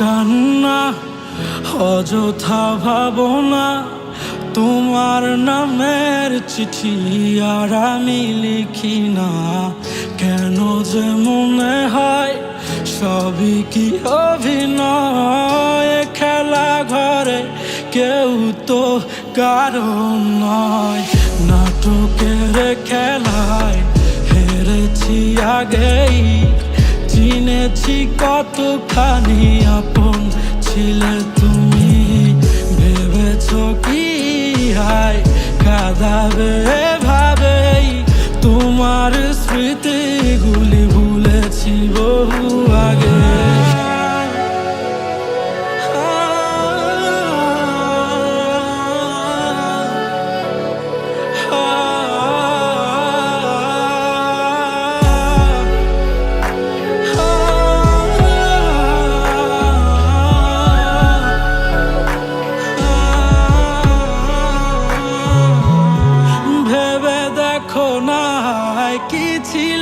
কান্না অযথা ভাবনা তোমার নামের চিঠি আর আমি লিখি না। কেন যে মনে হয় সবই কি অভিনয়? খেলা ঘরে কেউ তো কারণ নয়। নাটকের খেলায় হেরেছি আগেই। চিনেছি কতখানি আপন ছিলে তুমি। ভেবেছ কি কাঁদাবে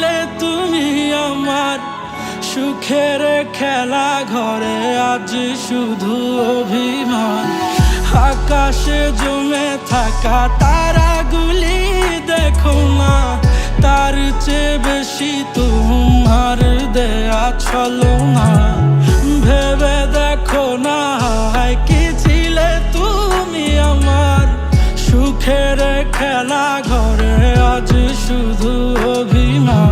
ছিলে তুমি আমার সুখের খেলা ঘরে আজ শুধু অভিমান। আকাশে জমে থাকা তারাগুলি দেখো না, তার চেয়ে বেশি তোমার দেয়া ছলো না ভেবে দেখো না কি তুমি আমার সুখের খেলা ঘরে আজ শুধু অভিমান।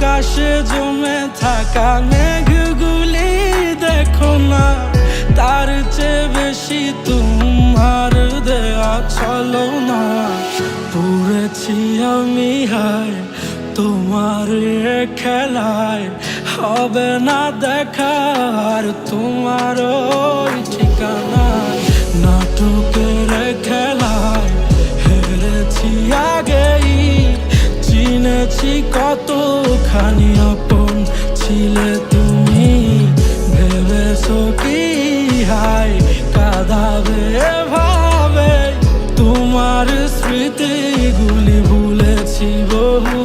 আকাশে জমে থাকা মেঘগুলি দেখো না। তার চেয়ে বেশি তোমার দেয়া চলো না। পড়েছি আমি, হায়, তোমার খেলায়। হবে না দেখার তোমার ওই ঠিকানায়। চিনেছি কতখানি আপন ছিলে তুমি। ভেবেছো কি? হাই কাদাবে ভাবে তোমার স্মৃতিগুলি ভুলেছি বহু